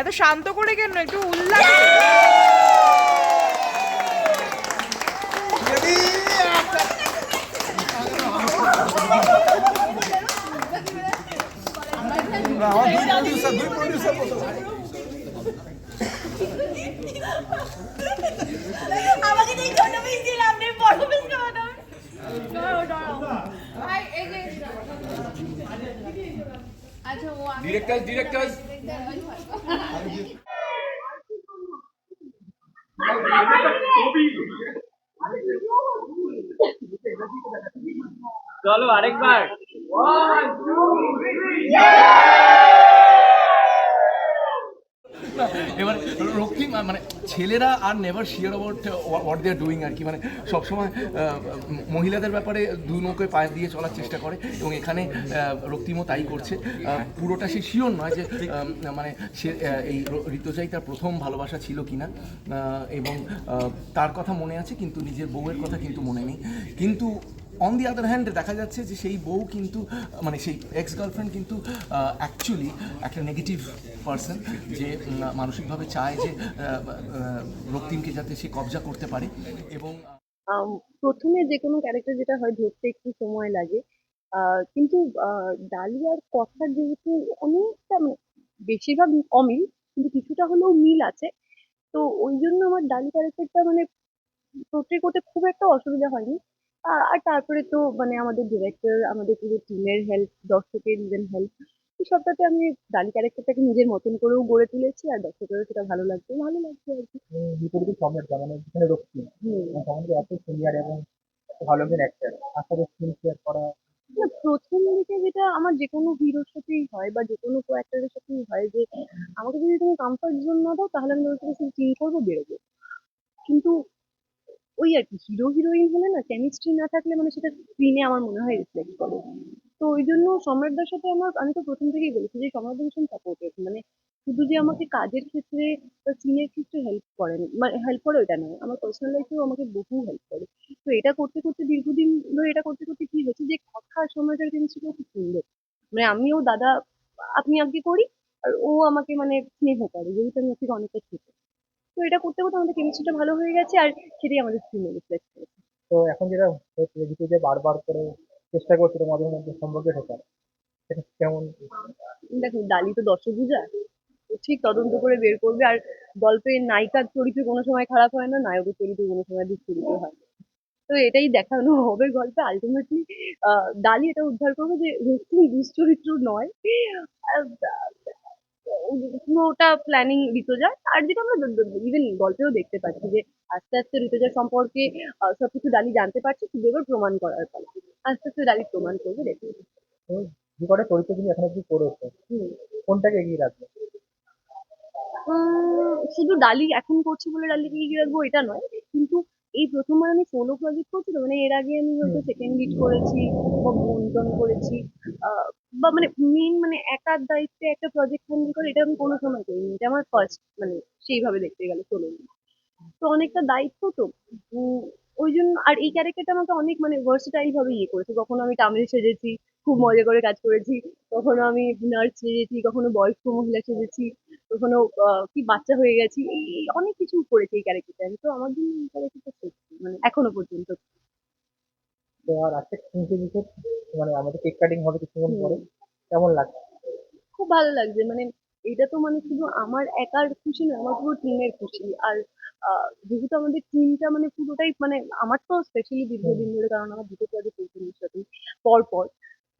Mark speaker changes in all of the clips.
Speaker 1: এত শান্ত করে কেন? একটু উল্লাস।
Speaker 2: আমার দুই প্রডিউসার দুই প্রডিউসার
Speaker 3: আমাকে তো এই ছোট পিস দিলে আপনি বড় পিস খাওয়াতাম ডরাও ডরাও ভাই এই যে আচ্ছা ও আমি
Speaker 2: ডিরেক্টর ডিরেক্টর
Speaker 4: চলো
Speaker 5: এবার রক্তিম মানে ছেলেরা are never sure about what they are doing আর কি। মানে সবসময় মহিলাদের ব্যাপারে দু নৌকোয় পায়ে দিয়ে চলার চেষ্টা করে এবং এখানে রক্তিমও তাই করছে। পুরোটা সে শিওর নয় যে মানে সে এই ঋতুজাই তার প্রথম ভালোবাসা ছিল কিনা। এবং তার কথা মনে আছে, কিন্তু নিজের বউয়ের কথা কিন্তু মনে নেই। কিন্তু অন দি আদার হ্যান্ড দেখা যাচ্ছে যে সেই বউ কিন্তু মানে সেই এক্স গার্লফ্রেন্ড কিন্তু অ্যাকচুয়ালি একটা নেগেটিভ পার্সন যে মানসিকভাবে চায় যে রক্তিমকে যাতে সে কবজা করতে পারে এবং
Speaker 6: প্রথমে যে কোনো ক্যারেক্টার যেটা হয়, ধরতে একটু সময় লাগে। কিন্তু ডালিয়ার কথা যেহেতু অনেকটা মানে বেশিরভাগ অমিল, কিন্তু কিছুটা হলেও মিল আছে। তো ওই জন্য আমার ডালি ক্যারেক্টারটা মানে পোট্রে করতে খুব একটা অসুবিধা হয়নি। আ- আর তারপরে তো মানে আমাদের ডিরেক্টর আমাদের পুরো টিমের হেল্প দর্শকের ইভেন হেল্প এই সবটাতে আমি ডালি ক্যারেক্টারটাকে নিজের মতন করেও গড়ে তুলেছি আর দর্শকেরও সেটা ভালো লাগছে ভালো লাগছে আর কি।
Speaker 4: বিপরীত সম্রাট মানে যেখানে রক্তি।
Speaker 6: হুম।
Speaker 4: সম্রাট এত সিনিয়র এবং ভালো একজন অ্যাক্টর তার সাথে স্ক্রিন শেয়ার করা।
Speaker 6: না প্রথম দিকে যেটা আমার যে কোনো হিরোর সাথেই হয় বা যে কোনো কো অ্যাক্টরের সাথেই হয় যে আমাকে যদি তুমি কমফর্ট জোন না দাও তাহলে আমি ওর সাথে চিল করব বেরোবো। কিন্তু ওই আর কি হিরো হিরোইন হলে না কেমিস্ট্রি না থাকলে মানে সেটা স্ক্রিনে আমার মনে হয় রিফ্লেক্ট করে। তো ওই জন্য সম্রাটদার সাথে আমার, আমি তো প্রথম থেকেই বলেছি যে সম্রাটদা ভীষণ সাপোর্টেড মানে শুধু যে আমাকে কাজের ক্ষেত্রে বা সিনের ক্ষেত্রে হেল্প করেন মানে হেল্প করে ওটা নয়, আমার পার্সোনাল লাইফেও আমাকে বহু হেল্প করে। তো এটা করতে করতে দীর্ঘদিন ধরে এটা করতে করতে কি হয়েছে যে কথা সময়টার জিনিসগুলো খুব সুন্দর। মানে আমিও দাদা, আপনি আগে করি আর ও আমাকে মানে স্নেহ করে, যেহেতু আমি ওর থেকে অনেকটা ছোট। তো এটা করতে করতে আমাদের কেমিস্ট্রিটা ভালো হয়ে গেছে আর সেটাই আমাদের স্ক্রিনে রিফ্লেক্ট করেছে।
Speaker 4: তো এখন যেটা হচ্ছে যে বারবার করে চেষ্টা করছে তোমাদের মধ্যে সম্পর্কে ঢোকার সেটা কেমন?
Speaker 6: দেখো ডালি তো দর্শক বুঝা ঠিক তদন্ত করে বের করবে আর গল্পের নায়িকার চরিত্র কোনো সময় খারাপ হয় না নায়কের চরিত্র কোনো সময় দুশ্চরিত্র হয়। তো এটাই দেখানো হবে গল্পে। আলটিমেটলি ডালি এটা উদ্ধার করবে যে রশ্মি দুশ্চরিত্র নয়। পুরোটা প্ল্যানিং ঋতুজা। আর যেটা আমরা ইভেন গল্পেও দেখতে পাচ্ছি যে আস্তে আস্তে ঋতুজার সম্পর্কে সবকিছু ডালি জানতে পারছে শুধু এবার প্রমাণ করার পালা। আস্তে আস্তে ডালি প্রমাণ করবে দেখবে
Speaker 4: তুমি যে কটা চরিত্র তুমি এখন অব্দি করেছ কোনটাকে এগিয়ে রাখবে?
Speaker 6: শুধু ডালি এখন করছি বলে ডালিকে এগিয়ে রাখব এটা নয় কিন্তু এই প্রথমবার আমি সোলো প্রজেক্ট করছি তো মানে এর আগে আমি হয়তো সেকেন্ড লিড করেছি বা বন্টন করেছি বা মানে মেন মানে একার দায়িত্বে একটা প্রজেক্ট হ্যান্ডেল করে এটা আমি কোনো সময় করিনি। এটা আমার ফার্স্ট মানে সেইভাবে দেখতে গেলে সোলো তো অনেকটা দায়িত্ব তো। ওই জন্য আর এই ক্যারেক্টারটা আমাকে অনেক মানে ভার্সেটাইল ভাবে ইয়ে করেছে। কখনো আমি তামিল সেজেছি, খুব মজা করে কাজ করেছি। কখনো আমি নার্স সেজেছি, কখনো বয়স্ক মহিলা সেজেছি, কখনো কি বাচ্চা হয়ে গেছি, এই অনেক কিছু করেছে এই ক্যারেক্টারটা আমি তো আমার জন্য এই ক্যারেক্টারটা মানে এখনও পর্যন্ত।
Speaker 4: তো আর আজকে তিনটে বিশেষ মানে আমাদের কেক কাটিং হবে কিছুক্ষণ। পরে। কেমন লাগছে?
Speaker 6: খুব ভালো লাগছে। মানে এটা তো মানে শুধু আমার একার খুশি না আমার পুরো টিমের খুশি। আর যেহেতু আমাদের টিমটা মানে পুরোটাই মানে আমার তো স্পেশালি দীর্ঘদিন ধরে কারণ আমার দুটো প্রজেক্ট এই সাথে পর পর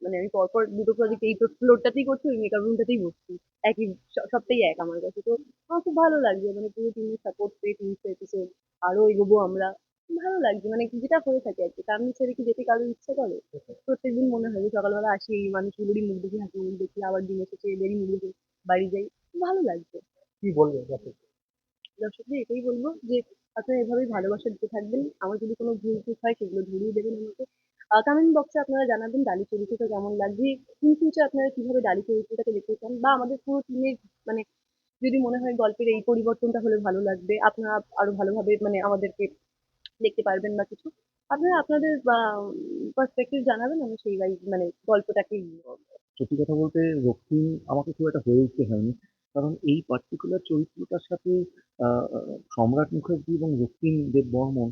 Speaker 6: মানে আমি পর পর দুটো প্রজেক্ট এই ফ্লোরটাতেই করছি ওই মেকআপ রুমটাতেই বসছি। একই সবটাই এক আমার কাছে। তো আমার খুব ভালো লাগছে। মানে পুরো টিমের সাপোর্ট পেয়ে টিমস এপিসোড আরও এগোবো আমরা। ভালো লাগছে মানে যেটা হয়ে থাকে আর কি তার ছেড়ে কি যেতে কারোর ইচ্ছে করে? প্রত্যেকদিন মনে হয় যে সকালবেলা আসি এই মানুষগুলোরই মুখ দেখি হাসি মুখ দেখি আবার দিন এসেছে এদেরই মুখ দেখি বাড়ি যাই। ভালো লাগছে।
Speaker 4: কি বলবে দর্শক?
Speaker 6: দর্শকদের এটাই বলব যে আপনারা এভাবেই ভালোবাসা দিতে থাকবেন। আমার যদি কোনো ভুল ঠিক হয় সেগুলো ধরিয়ে দেবেন আমাকে। কমেন্ট বক্সে আপনারা জানাবেন ডালি চরিত্রটা কেমন লাগবে ইন ফিউচার আপনারা কীভাবে ডালি চরিত্রটাকে দেখতে চান? বা আমাদের পুরো টিমের মানে
Speaker 7: যদি মনে হয় গল্পের এই পরিবর্তনটা হলে ভালো লাগবে। আপনারা আরও ভালোভাবে মানে আমাদেরকে দেখতে পারবেন বা কিছু। আপনারা আপনাদের পার্সপেক্টিভ জানাবেন আমি সেই মানে গল্পটাকে
Speaker 8: সত্যি কথা বলতে রক্তিম আমাকে খুব একটা হয়ে উঠতে হয়নি। কারণ এই পার্টিকুলার চরিত্রটার সাথে সম্রাট মুখার্জি এবং রক্তিম দেব বর্মন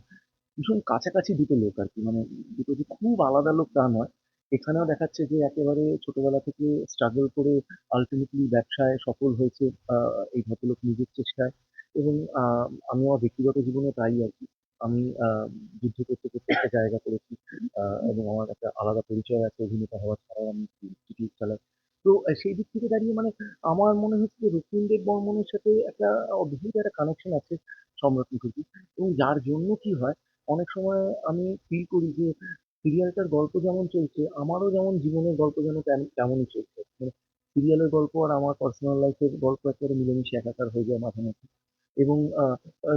Speaker 8: ভীষণ কাছাকাছি দুটো লোক আর কি। মানে দুটো যে খুব আলাদা লোক তা নয়। এখানেও দেখাচ্ছে যে একেবারে ছোটবেলা থেকে স্ট্রাগল করে আলটিমেটলি ব্যবসায় সফল হয়েছে এই ভদ্রলোক নিজের চেষ্টায়। এবং আহ, আমি আমার ব্যক্তিগত জীবনে তাই আর কি। আমি যুদ্ধ করতে করতে একটা জায়গা করেছি এবং আমার একটা আলাদা পরিচয় আছে, অভিনেতা হওয়া ছাড়াও আমি ইউটিউব চালাই। তো সেই দিক থেকে দাঁড়িয়ে মানে আমার মনে হচ্ছে যে রক্তিমদেব বর্মনের সাথে একটা অদ্ভুত একটা কানেকশন আছে সম্রাট মুখার্জি। এবং যার জন্য কি হয়, অনেক সময় আমি ফিল করি যে সিরিয়ালটার গল্প যেমন চলছে, আমারও যেমন জীবনের গল্প যেন তেম- তেমনই চলছে। মানে সিরিয়ালের গল্প আর আমার পার্সোনাল লাইফের গল্প একেবারে মিলেমিশে একাকার হয়ে যায় মাঝে মধ্যে। এবং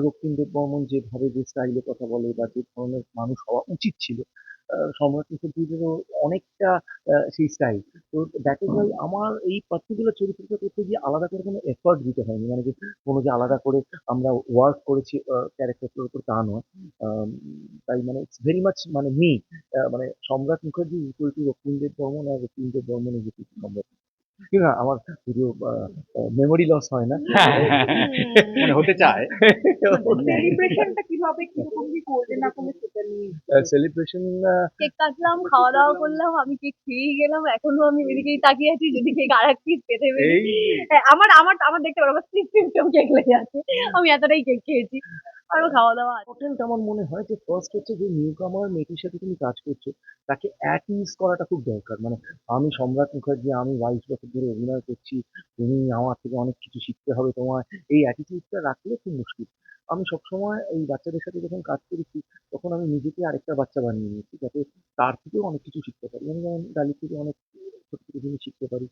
Speaker 8: রক্তিম দেব বর্মন যেভাবে যে স্টাইলে কথা বলে বা যে ধরনের মানুষ হওয়া উচিত ছিল সম্রাট মুখার্জিদেরও অনেকটা সেই স্টাইল। তো দ্যাট ইজ আমার এই পার্টিকুলার চরিত্রটা করতে গিয়ে আলাদা করে কোনো এফর্ট দিতে হয়নি। মানে যে কোনো যে আলাদা করে আমরা ওয়ার্ক করেছি ক্যারেক্টারটার উপর তা নয়। তাই মানে ইটস ভেরি মাচ মানে মি মানে Samrat Mukherjee equal to Raktimdeb Barman R Raktimdeb Barman is equal to Samrat. না? আমার পুরো মেমোরি লস হয় না?
Speaker 9: মানে হতে চায়।
Speaker 6: সেলিব্রেশনটা কীভাবে কীরকম কি করবে না করবে সেটা নিয়ে
Speaker 8: সেলিব্রেশন
Speaker 7: কেক কাটলাম খাওয়া দাওয়া করলাম আমি কেক খেয়েই গেলাম এখনও আমি এদিকেই তাকিয়ে আছি যদি কেক আর এক পিস পেতে পেরে হ্যাঁ, আমার আমার আমার দেখতে পারো আমার স্লিপ সিমটম কেক লেগে আছে। আমি এতটাই কেক খেয়েছি। আরও খাওয়া দাওয়া আছে
Speaker 8: আমার মনে হয় যে ফার্স্ট হচ্ছে যে নিউ কামার মেয়েটির সাথে তুমি কাজ করছ, তাকে অ্যাট ইজ করাটা খুব দরকার। মানে আমি সম্রাট মুখার্জি, আমি বাইশ বছর ধরে অভিনয় করছি, তুমি আমার থেকে অনেক কিছু শিখতে হবে তোমার এই অ্যাটিটিউডটা রাখলে খুব মুশকিল। আমি সবসময় এই বাচ্চাদের সাথে যখন কাজ করেছি, তখন আমি নিজেকে আরেকটা বাচ্চা বানিয়ে নিয়েছি, যাতে তার থেকেও অনেক কিছু শিখতে পারি। আমি যেমন ডালি থেকে অনেক ছোট ছোট জিনিস শিখতে পারি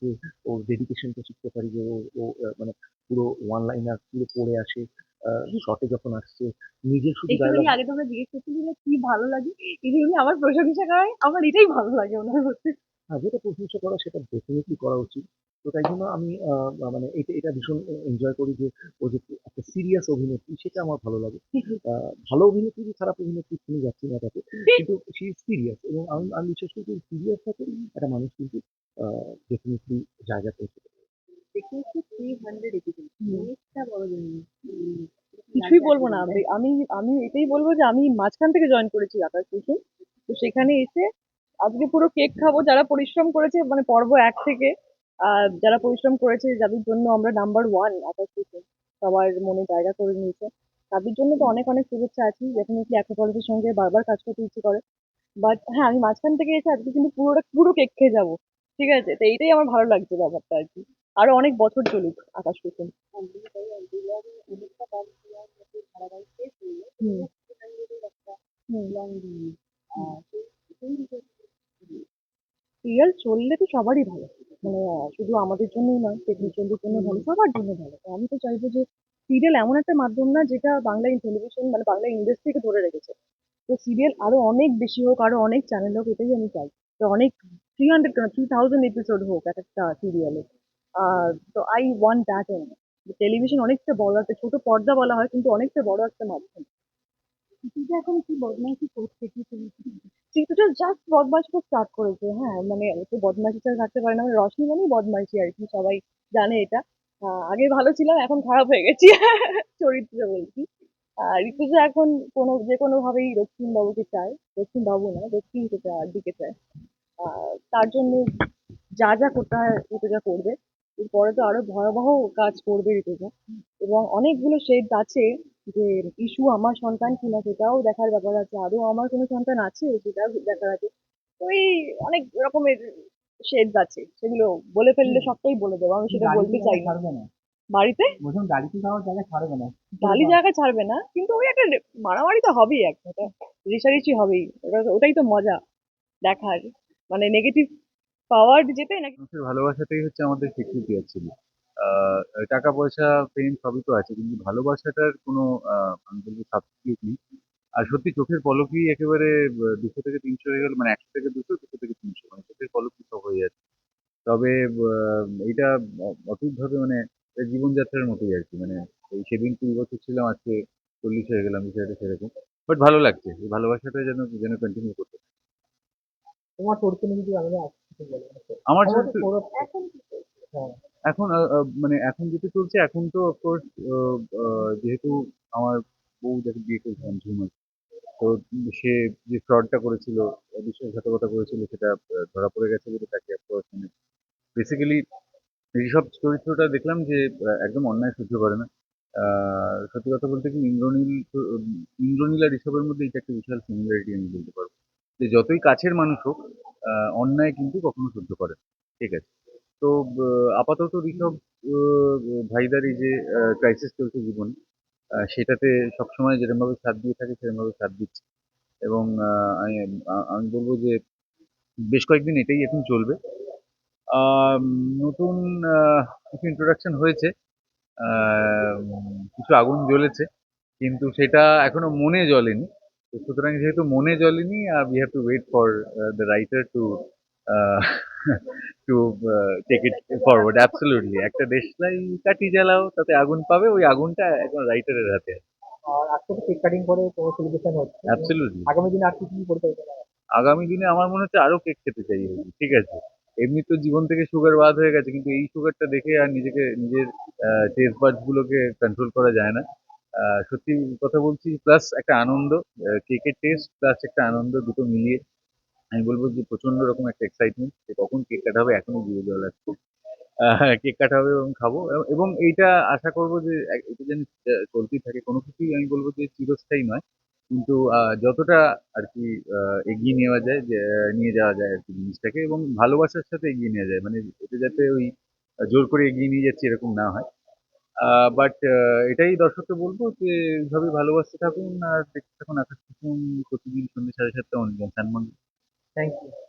Speaker 8: যে, ওর ডেডিকেশনটা শিখতে পারি যে, ও মানে পুরো ওয়ান লাইনার পুরো পড়ে আসে। শর্টে যখন আসছে নিজের শুধু dialogue-
Speaker 7: আগে তোমরা জিজ্ঞেস করছিলে যে কি ভালো লাগে? উনি আমার প্রশংসা করায় আমার এটাই ভালো লাগে ওনার হচ্ছে
Speaker 8: হ্যাঁ যেটা প্রশংসা করা সেটা ডেফিনেটলি করা উচিত। তো তাই জন্য আমি মানে এটা এটা ভীষণ এনজয় করি যে ও যে একটা সিরিয়াস অভিনেত্রী সেটা আমার ভালো লাগে। ভালো অভিনেত্রী খারাপ অভিনেত্রী শুনে যাচ্ছি না তাতে কিন্তু সি সিরিয়াস এবং আমি আমি বিশ্বাস করি সিরিয়াস থাকে একটা মানুষ কিন্তু ডেফিনেটলি জায়গা পেয়েছে
Speaker 7: কিছুই বলব না, আমি আমি এটাই বলব যে আমি মাঝখান থেকে জয়েন করেছি আকাশ কুসুম। তো সেখানে এসে আজকে পুরো কেক খাব, যারা পরিশ্রম করেছে মানে পর্ব এক থেকে যারা পরিশ্রম করেছে, যাদের জন্য আমরা নাম্বার ওয়ান আকাশ কুসুম, সবার মনে জায়গা করে নিয়েছে। তাদের জন্য তো অনেক অনেক শুভেচ্ছা আছে ডেফিনেটলি অ্যাকোপলিসের সঙ্গে বারবার কাজ করতে ইচ্ছে করে। বাট হ্যাঁ আমি মাঝখান থেকে এসে আজকে কিন্তু পুরোটা, পুরো কেক খেয়ে যাব। ঠিক আছে? তো এইটাই আমার ভালো লাগছে ব্যাপারটা আর কি। আরও অনেক বছর চলুক আকাশ কুসুম সিরিয়াল চললে তো সবারই ভালো। মানে শুধু আমাদের জন্যই নয় টেকনিশিয়ানদের জন্য ভালো, সবার জন্য ভালো। আমি তো চাইব যে সিরিয়াল এমন একটা মাধ্যম না, যেটা বাংলা টেলিভিশন মানে বাংলা ইন্ডাস্ট্রিকে ধরে রেখেছে। তো সিরিয়াল আরও অনেক বেশি হোক, আরও অনেক চ্যানেল হোক, এটাই আমি চাই। তো অনেক three hundred three thousand episode হোক এক একটা সিরিয়ালে। তো I want that on television অনেকটা বড় একটা ছোট পর্দা বলা হয় কিন্তু অনেকটা বড় একটা মাধ্যম। এখন কি বদমাইশি করছে কি চিত্রটা জাস্ট বদমাইশি স্টার্ট করেছে হ্যাঁ মানে তো বদমাইশি ছাড়া থাকতে পারে না মানে রশনি মানেই বদমাইশি আর কি সবাই জানে এটা। আগে ভালো ছিলাম এখন খারাপ হয়ে গেছি চরিত্রে বলছি। আর ঋতুজা এখন কোনো যে কোনো ভাবেই রক্তিম বাবুকে চায় রক্তিম বাবু না রক্তিম দিকে চায়। আহ, তার জন্য যা যা করতে হয় ঋতুজা করবে এরপরে তো আরও ভয়াবহ কাজ করবে ঋতুজা। এবং অনেকগুলো শেড আছে যে ইস্যু আমার সন্তান কিনা সেটাও দেখার ব্যাপার আছে। আদৌ আমার কোনো সন্তান আছে সেটাও দেখার আছে। ওই অনেক রকমের শেড আছে সেগুলো বলে ফেললে সবটাই বলে দেবো। আমি সেটা বলতে চাই না।
Speaker 4: ছাড়বে না?
Speaker 7: বাড়িতে?
Speaker 4: বলছিলাম গাড়িতে যাওয়ার জায়গা ছাড়বে না?
Speaker 7: গালি জায়গা ছাড়বে না কিন্তু ওই একটা মারামারি তো হবেই একটা রেষারেষি হবেই। ওটা- ওটাই তো মজা দেখার। মানে নেগেটিভ পাওয়ার যেটাই নাকি
Speaker 10: মানুষের ভালোবাসাটাই হচ্ছে আমাদের স্বীকৃতি অ্যাকচুয়ালি টাকা পয়সা ফেম সবই তো আছে কিন্তু ভালোবাসাটার কোনো আহ, আমি বলব সাবস্টিটিউট নেই। আর সত্যি চোখের পলকেই একেবারে দুশো থেকে তিনশো হয়ে গেল মানে একশো থেকে দুশো দুশো থেকে তিনশো মানে চোখের পলকই সব হয়ে যাচ্ছে। তবে আহ, এইটা অটুটভাবে মানে জীবনযাত্রার মতোই আর কি মানে এই সেদিন কুড়ি বছর ছিলাম আজকে চল্লিশ হয়ে গেলাম বিষয়টা সেরকম। বাট ভালো লাগছে এই ভালোবাসাটা যেন যেন কন্টিনিউ করতে
Speaker 4: তোমার চরিত্র নিয়ে যদি
Speaker 10: আমার
Speaker 4: আমার
Speaker 1: এখন?
Speaker 4: হ্যাঁ।
Speaker 10: মানে এখন যেটা চলছে এখন তো অফকোর্স যেহেতু আমার বউ যাকে বিয়ে করেছিলাম ঝুমার তো সে যে ফ্রডটা করেছিল বিশ্বাসঘাতকতা করেছিল সেটা ধরা পড়ে গেছে বলে তাকে অফকোর্স মানে বেসিক্যালি ঋষভ চরিত্রটা দেখলাম যে একদম অন্যায় সহ্য করে না। আহ, সত্যি কথা বলতে কি ইন্দ্রনীল ইন্দ্রনীল আর ঋষভের মধ্যে এটা একটা বিশাল সিমিলারিটি আমি বলতে পারব। যে যতই কাছের মানুষ হোক অন্যায় কিন্তু কখনো সহ্য করে ঠিক আছে? তো আপাতত ঋষভ ভাইদার এই যে ক্রাইসিস চলছে জীবনে সেটাতে সবসময় যেরকমভাবে সাথ দিয়ে থাকে সেরকমভাবে সাথ দিচ্ছে। এবং আমি আমি বলব যে, বেশ কয়েকদিন এটাই এখন চলবে। নতুন কিছু ইন্ট্রোডাকশন হয়েছে। কিছু আগুন জ্বলেছে। কিন্তু সেটা এখনও মনে জ্বলেনি। সুতরাং যেহেতু মনে জ্বলেনি we have to wait for the writer to to take it forward absolutely একটা দেশলাই কাঠি জ্বালাও তাতে আগুন পাবে ওই আগুনটা এখন রাইটারের হাতে
Speaker 4: আর আজকে তো কেক কাটিং করে কোনো সেলিব্রেশন হচ্ছে।
Speaker 10: অ্যাবসলিউটলি
Speaker 4: আগামী দিনে আর কি কি পরিকল্পনা আছে?
Speaker 10: আগামী দিনে আমার মনে হচ্ছে আরও কেক খেতে চাই ঠিক আছে? এমনি তো জীবন থেকে সুগার বাদ হয়ে গেছে কিন্তু এই সুগারটা দেখে আর নিজেকে নিজের টেস্ট বার্ডস গুলোকে কন্ট্রোল করা যায় না। সত্যি কথা বলছি প্লাস একটা আনন্দ কেকের টেস্ট প্লাস একটা আনন্দ দুটো মিলিয়ে আমি বলব যে প্রচণ্ড রকম একটা এক্সাইটমেন্ট যে কখন কেক কাটা হবে, এখনই দিয়ে জল আসছে কেক কাটা হবে এবং খাব। এবং- এইটা আশা করব যে এটা যেন চলতেই থাকে, কোনো কিছুই আমি বলব যে চিরস্থায়ী নয়। কিন্তু যতটা আর কি এগিয়ে নেওয়া যায়, যে নিয়ে যাওয়া যায় আর কি জিনিসটাকে এবং ভালোবাসার সাথে এগিয়ে নেওয়া যায়। মানে এটা যাতে ওই জোর করে এগিয়ে নিয়ে যাচ্ছে এরকম না হয়। বাট এটাই দর্শককে বলব যে এইভাবে ভালোবাসতে থাকুন আর দেখতে থাকুন আকাশ কুসুম প্রতিদিন সন্ধ্যে সাড়ে সাতটা অনুযায়ী
Speaker 4: থ্যাংক ইউ